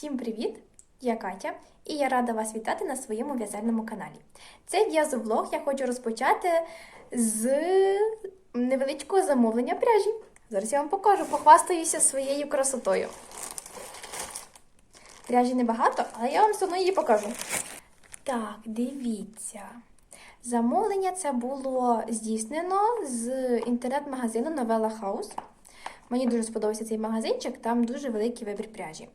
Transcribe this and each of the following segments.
Всім привіт! Я Катя, і я рада вас вітати на своєму в'язальному каналі. Цей в'язовлог я хочу розпочати з невеличкого замовлення пряжі. Зараз я вам покажу, похвастаюся своєю красотою. Пряжі небагато, але я вам все одно її покажу. Так, дивіться. Замовлення це було здійснено з інтернет-магазину Novella House. Мені дуже сподобався цей магазинчик, там дуже великий вибір пряжі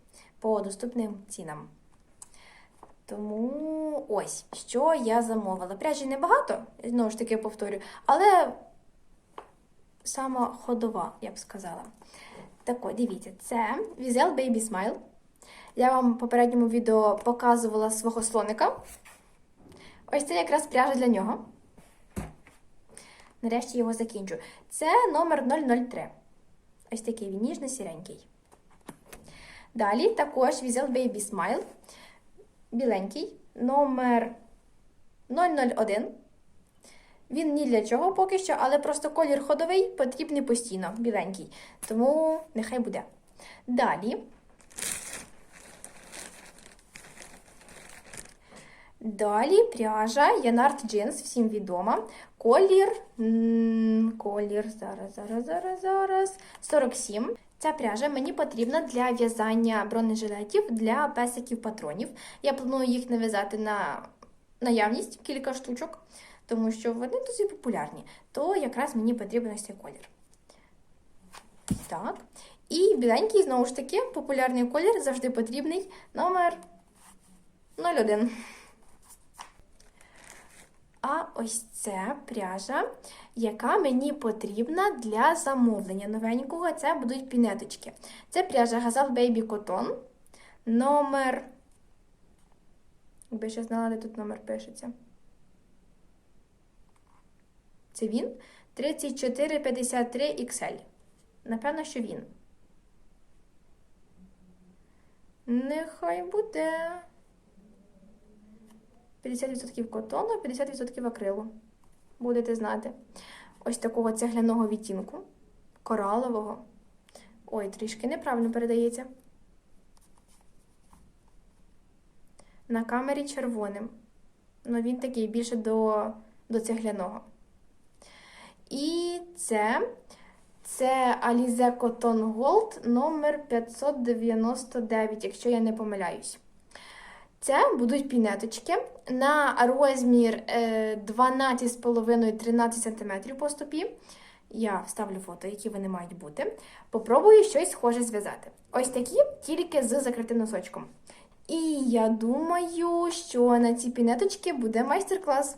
по доступним цінам. Тому ось, що я замовила. Пряжі небагато, знову ж таки повторю, але сама ходова, я б сказала. Так, от, дивіться, це Візел Baby Smile. Я вам в попередньому відео показувала свого слоника. Ось це якраз пряжа для нього. Нарешті його закінчу. Це номер 003. Ось такий він ніжно-сіренький. Далі також Візел Baby Smile. Біленький, номер 001. Він ні для чого поки що, але просто колір ходовий потрібний постійно, біленький. Тому нехай буде. Далі. Далі пряжа Янарт Джинс, всім відома. Колір. Колір. Зараз, зараз, зараз, зараз. 47. Ця пряжа мені потрібна для в'язання бронежилетів для песиків патронів. Я планую їх нав'язати на наявність кілька штучок, тому що вони досить популярні. То якраз мені потрібен ось цей колір. Так. І біленький, знову ж таки, популярний колір завжди потрібний номер 01. А ось це пряжа, яка мені потрібна для замовлення новенького. Це будуть пінеточки. Це пряжа Gazal Baby Cotton. Номер. Якби ще знала, де тут номер пишеться. Це він 3453 XL. Напевно, що він. Нехай буде. 50% котону, 50% акрилу. Будете знати. Ось такого цегляного відтінку, коралового. Ой, трішки неправильно передається. На камері червоним. Ну, він такий більше до, до цегляного. І це, це Alize Cotton Gold номер 599, якщо я не помиляюсь. Це будуть пінеточки на розмір 12,5-13 см по стопі. Я вставлю фото, які вони мають бути. Попробую щось схоже зв'язати. Ось такі, тільки з закритим носочком. І я думаю, що на ці пінеточки буде майстер-клас.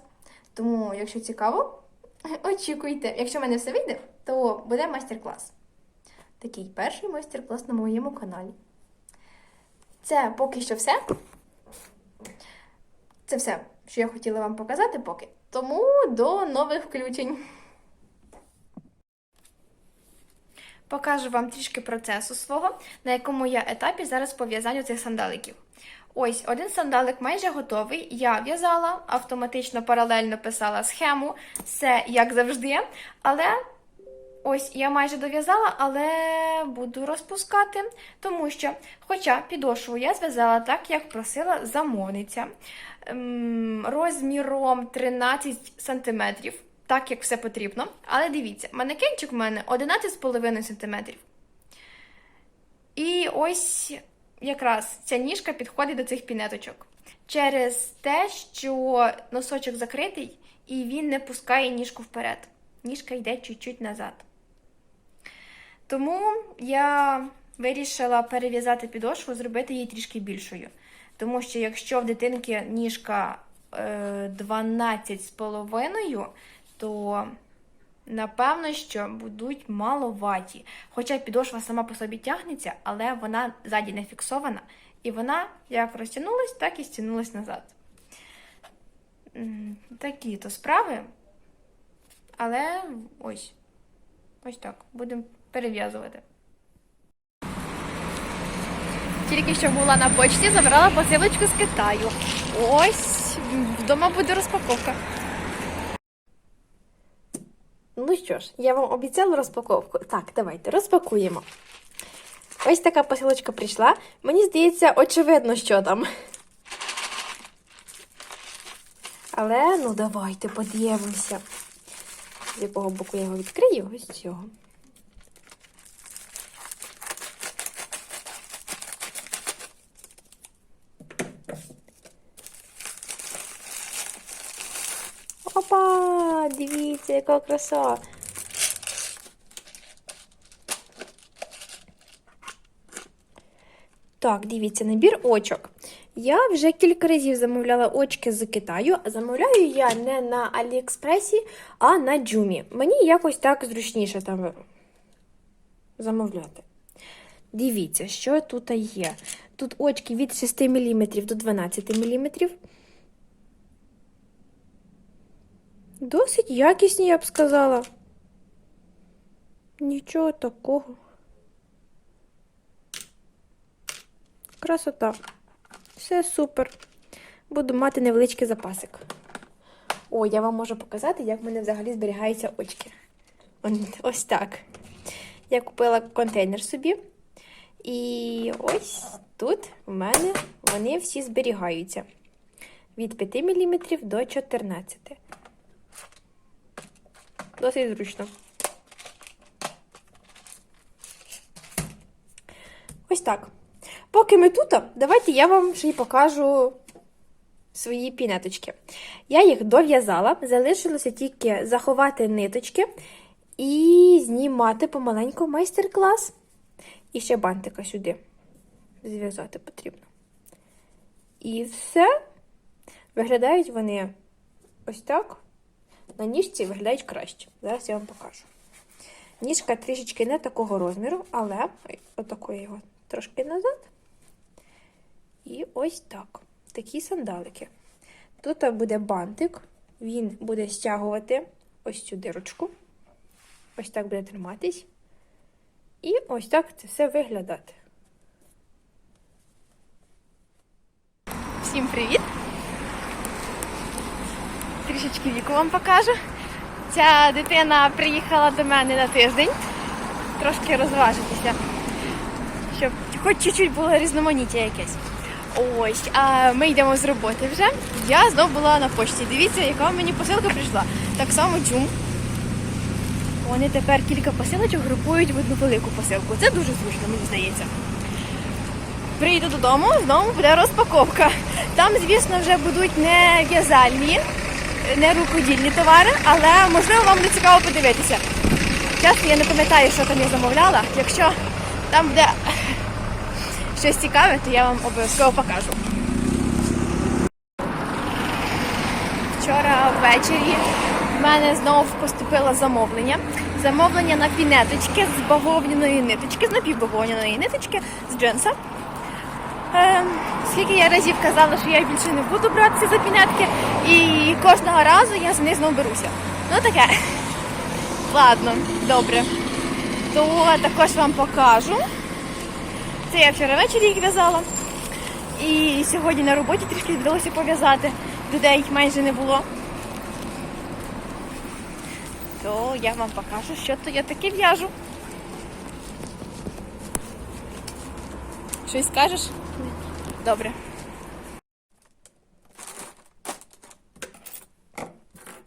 Тому, якщо цікаво, очікуйте. Якщо в мене все вийде, то буде майстер-клас. Такий перший майстер-клас на моєму каналі. Це поки що все. Це все, що я хотіла вам показати поки. Тому до нових включень. Покажу вам трішки процесу свого, на якому я етапі зараз по в'язанню цих сандаликів. Ось один сандалик майже готовий. Я в'язала, автоматично паралельно писала схему, все як завжди. Але ось я майже дов'язала, але буду розпускати, тому що, хоча підошву я зв'язала так, як просила замовниця ем, розміром 13 см, так як все потрібно. Але дивіться, манекенчик в мене 11,5 см. І ось якраз ця ніжка підходить до цих пінеточок. Через те, що носочок закритий, і він не пускає ніжку вперед. Ніжка йде чуть-чуть назад. Тому я вирішила перев'язати підошву, зробити її трішки більшою. Тому що якщо в дитинки ніжка е, 12,5, то напевно, що будуть маловаті. Хоча підошва сама по собі тягнеться, але вона ззаді не фіксована. І вона як розтягнулась, так і стягнулась назад. Такі то справи. Але ось. Ось так. Будемо перев'язувати. Тільки що була на почті, забрала посилочку з Китаю. Ось вдома буде розпаковка. Ну що ж, я вам обіцяла розпаковку. Так, давайте розпакуємо. Ось така посилочка прийшла. Мені здається, очевидно, що там. Але ну давайте подивимося. З якого боку я його відкрию? Ось цього. Опа! Дивіться, яка краса! Так, дивіться, набір очок. Я вже кілька разів замовляла очки з Китаю, замовляю я не на Аліекспресі, а на Джумі. Мені якось так зручніше там замовляти. Дивіться, що тут є. Тут очки від 6 мм до 12 мм. Досить якісні, я б сказала. Нічого такого. Красота. Все супер. Буду мати невеличкий запасик. О, я вам можу показати, як в мене взагалі зберігаються очки. Ось так. Я купила контейнер собі. І ось тут в мене вони всі зберігаються. Від 5 мм до 14 Досить зручно. Ось так. Поки ми тут, давайте я вам ще й покажу свої пінеточки. Я їх дов'язала, залишилося тільки заховати ниточки і знімати помаленьку майстер-клас. І ще бантика сюди зв'язати потрібно. І все. Виглядають вони ось так. На ніжці виглядають краще. Зараз я вам покажу. Ніжка трішечки не такого розміру, але отакої його трошки назад. І ось так. Такі сандалики. Тут буде бантик, він буде стягувати ось цю дирочку. Ось так буде триматись. І ось так це все виглядати. Всім привіт! Трішечки віку вам покажу. Ця дитина приїхала до мене на тиждень. Трошки розважитися, щоб хоч чуть-чуть було різноманіття якесь. Ось, а ми йдемо з роботи вже. Я знов була на почті. Дивіться, яка мені посилка прийшла. Так само джум. Вони тепер кілька посилочок групують в одну велику посилку. Це дуже зручно, мені здається. Прийду додому, знову буде розпаковка. Там, звісно, вже будуть не в'язальні, не рукодільні товари, але можливо вам буде цікаво подивитися. Чесно, я не пам'ятаю, що там я замовляла. Якщо там буде щось цікаве, то я вам обов'язково покажу. Вчора ввечері в мене знову поступило замовлення. Замовлення на пінеточки з бавовняної ниточки, з напівбавовняної ниточки з джинса. Скільки я разів казала, що я більше не буду братися за пінетки, і кожного разу я за них знову беруся. Ну таке. Ладно, добре. То також вам покажу. Це я вчора ввечері їх в'язала. І сьогодні на роботі трішки вдалося пов'язати. Людей майже не було. То я вам покажу, що то я таке в'яжу. Щось скажеш? Добре.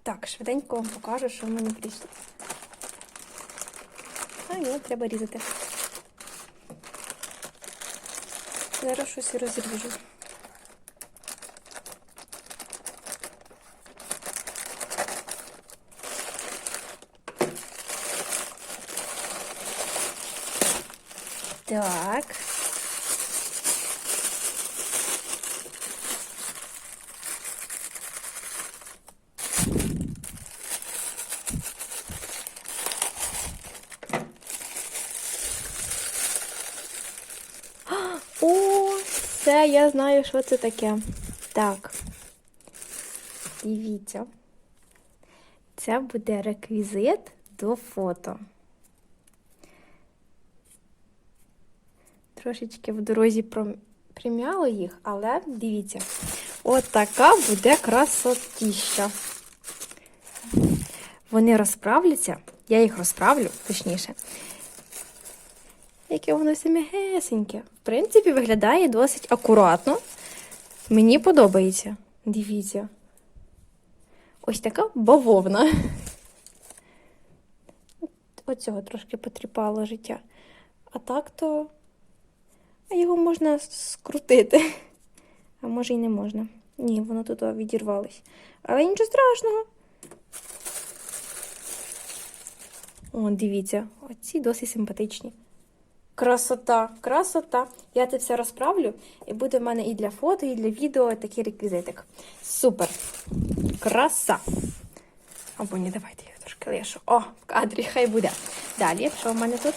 Так, швиденько вам покажу, що в мене прийшло. А, його треба різати. Зараз щось розріжу. Так. О, це я знаю, що це таке. Так. Дивіться. Це буде реквізит до фото. Трошечки в дорозі прим'яло їх, але дивіться, от буде красотіща. Вони розправляться, я їх розправлю, точніше. Яке воно все м'ягесеньке. В принципі, виглядає досить акуратно. Мені подобається. Дивіться. Ось така бавовна. Оцього трошки потріпало життя. А так то його можна скрутити. А може й не можна. Ні, воно тут відірвалось. Але нічого страшного. О, дивіться, оці досить симпатичні. Красота, красота. Я це все розправлю, і буде в мене і для фото, і для відео такий реквізитик. Супер. Краса. Або ні, давайте їх трошки лишу. О, в кадрі, хай буде. Далі, що в мене тут?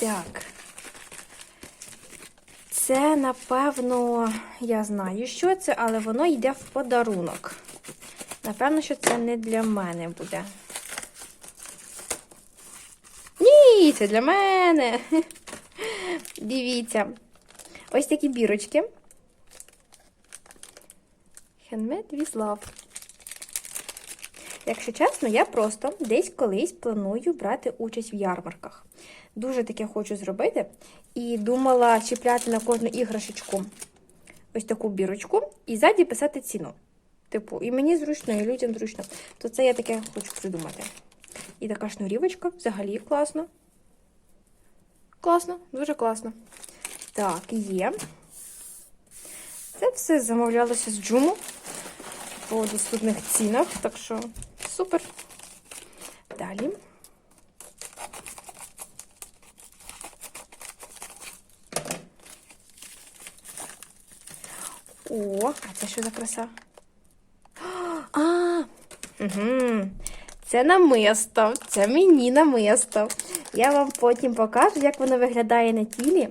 Так. Це, напевно, я знаю, що це, але воно йде в подарунок. Напевно, що це не для мене буде. Це для мене. Дивіться. Ось такі бірочки. Handmade with love. Якщо чесно, я просто десь колись планую брати участь в ярмарках. Дуже таке хочу зробити. І думала чіпляти на кожну іграшечку ось таку бірочку і ззаді писати ціну. Типу, і мені зручно, і людям зручно. То це я таке хочу придумати. І така шнурівочка взагалі класно. Класно, дуже класно. Так, є. Це все замовлялося з джуму по доступних цінах, так що супер. Далі. О, а це що за краса? А, угу. Це намисто. Це мені намисто. Я вам потім покажу, як воно виглядає на тілі.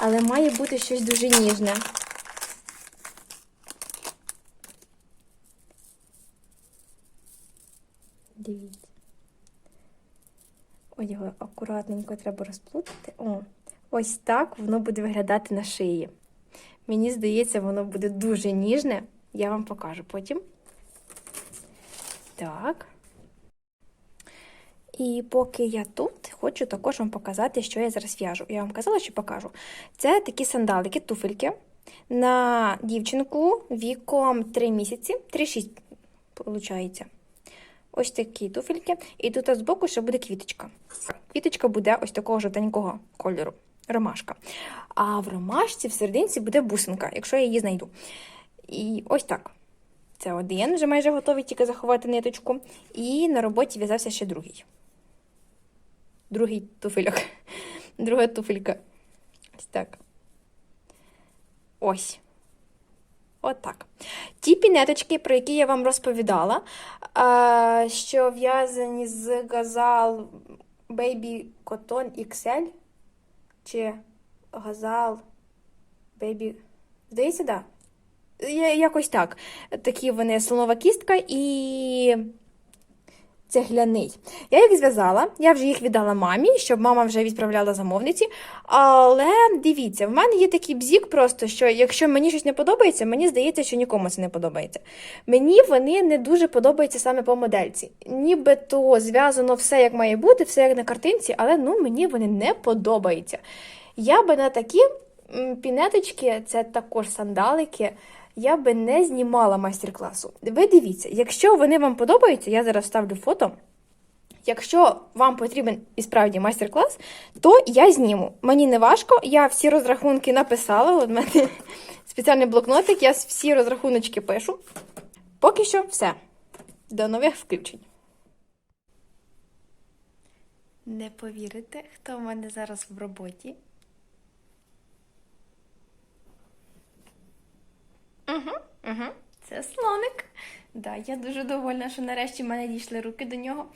Але має бути щось дуже ніжне. Дивіться. Ось його акуратненько треба розплутати. О, ось так воно буде виглядати на шиї. Мені здається, воно буде дуже ніжне. Я вам покажу потім. Так. І поки я тут, хочу також вам показати, що я зараз в'яжу. Я вам казала, що покажу. Це такі сандалики, туфельки на дівчинку віком 3 місяці, 3-6, виходить. Ось такі туфельки. І тут збоку ще буде квіточка. Квіточка буде ось такого жовтенького кольору. Ромашка. А в ромашці в серединці буде бусинка, якщо я її знайду. І ось так. Це один, вже майже готовий тільки заховати ниточку. І на роботі в'язався ще другий. Другий туфельок. Друга туфелька. Ось так. Ось. Отак. Ті пінеточки, про які я вам розповідала, що в'язані з газал Baby Cotton XL чи газал Baby. Здається, так. Да. Якось так. Такі вони слонова кістка і цегляний. Я їх зв'язала, я вже їх віддала мамі, щоб мама вже відправляла замовниці. Але дивіться, в мене є такий бзік, просто що якщо мені щось не подобається, мені здається, що нікому це не подобається. Мені вони не дуже подобаються саме по модельці. Нібито зв'язано все як має бути, все як на картинці, але ну мені вони не подобаються. Я би на такі пінеточки, це також сандалики я би не знімала майстер-класу. Ви дивіться, якщо вони вам подобаються, я зараз ставлю фото. Якщо вам потрібен і справді майстер-клас, то я зніму. Мені не важко, я всі розрахунки написала. От мене спеціальний блокнотик, я всі розрахуночки пишу. Поки що все. До нових включень. Не повірите, хто в мене зараз в роботі? Угу, угу. Це слоник. Да, я дуже довольна, що нарешті в мене дійшли руки до нього.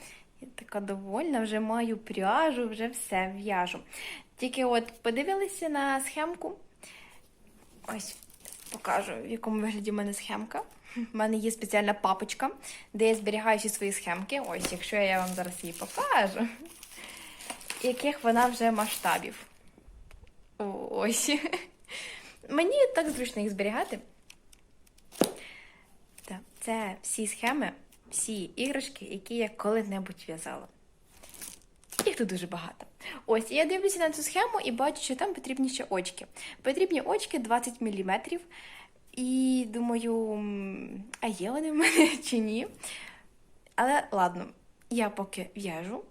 Я така довольна, вже маю пряжу, вже все в'яжу. Тільки от подивилися на схемку. Ось, покажу, в якому вигляді в мене схемка. У мене є спеціальна папочка, де я зберігаю всі свої схемки. Ось, якщо я вам зараз її покажу, яких вона вже масштабів. Ось. Мені так зручно їх зберігати. Це всі схеми всі іграшки, які я коли-небудь в'язала. Їх тут дуже багато. Ось, я дивлюся на цю схему і бачу, що там потрібні ще очки. Потрібні очки 20 мм. І думаю, а є вони в мене чи ні? Але ладно, я поки в'яжу,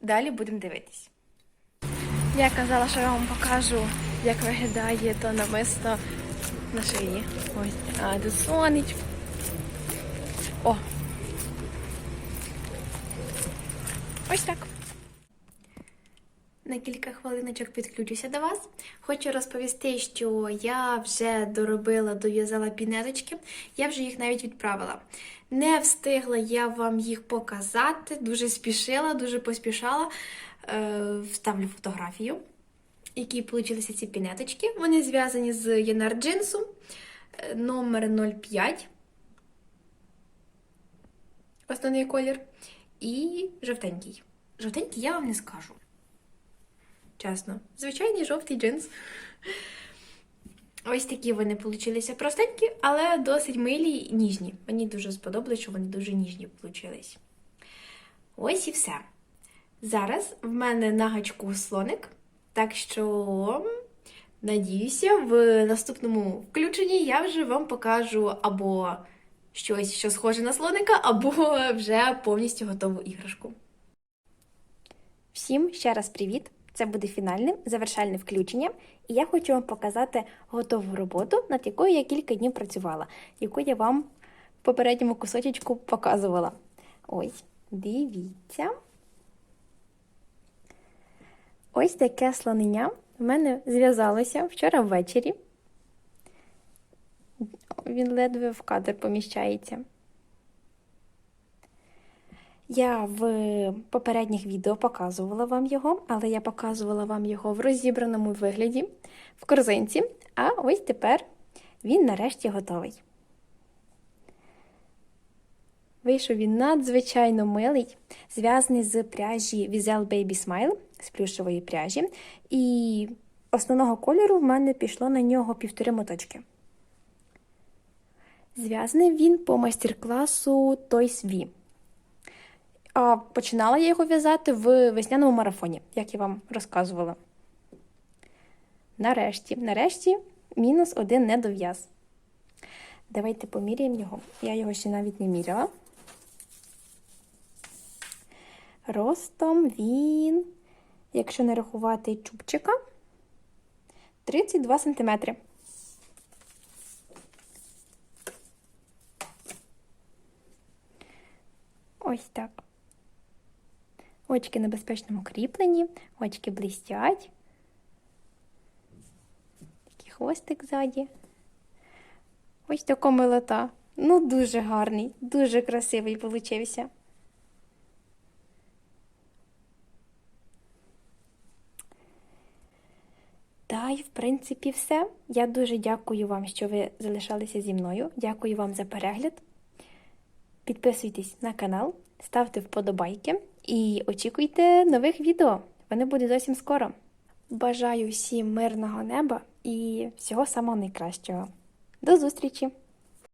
далі будемо дивитись. Я казала, що я вам покажу, як виглядає то намисто на шиї. Ось, а тут сонечко. О! Ось так. На кілька хвилиночок підключуся до вас. Хочу розповісти, що я вже доробила, дов'язала пінеточки, я вже їх навіть відправила. Не встигла я вам їх показати, дуже спішила, дуже поспішала. Е, вставлю фотографію, які получилися ці пінеточки. Вони зв'язані з Янар джинсу е, номер 05. Основний колір. І жовтенький. Жовтенький я вам не скажу. Чесно. Звичайний жовтий джинс. Ось такі вони получилися простенькі, але досить милі і ніжні. Мені дуже сподобалось, що вони дуже ніжні получились. Ось і все. Зараз в мене на гачку слоник, так що, надіюся, в наступному включенні я вже вам покажу або щось, що схоже на слоника, або вже повністю готову іграшку. Всім ще раз привіт! Це буде фінальним завершальне включення, і я хочу вам показати готову роботу, над якою я кілька днів працювала, яку я вам в попередньому кусочечку показувала. Ось, дивіться. Ось таке слонення в мене зв'язалося вчора ввечері. Він ледве в кадр поміщається. Я в попередніх відео показувала вам його, але я показувала вам його в розібраному вигляді в корзинці. А ось тепер він нарешті готовий. Вийшов він надзвичайно милий, зв'язаний з пряжі Vizel Baby Smile з плюшевої пряжі. І основного кольору в мене пішло на нього півтори моточки. Зв'язаний він по майстер-класу V. А починала я його в'язати в весняному марафоні, як я вам розказувала. Нарешті, нарешті, мінус один недов'яз. Давайте поміряємо його. Я його ще навіть не міряла. Ростом він, якщо не рахувати чубчика, 32 см. Ось так. Очки на безпечному кріпленні, очки блистять. Такий хвостик ззаді. Ось така милота. Ну, дуже гарний, дуже красивий получився. Та й, в принципі, все. Я дуже дякую вам, що ви залишалися зі мною. Дякую вам за перегляд. Підписуйтесь на канал, ставте вподобайки і очікуйте нових відео. Вони будуть зовсім скоро. Бажаю всім мирного неба і всього самого найкращого. До зустрічі!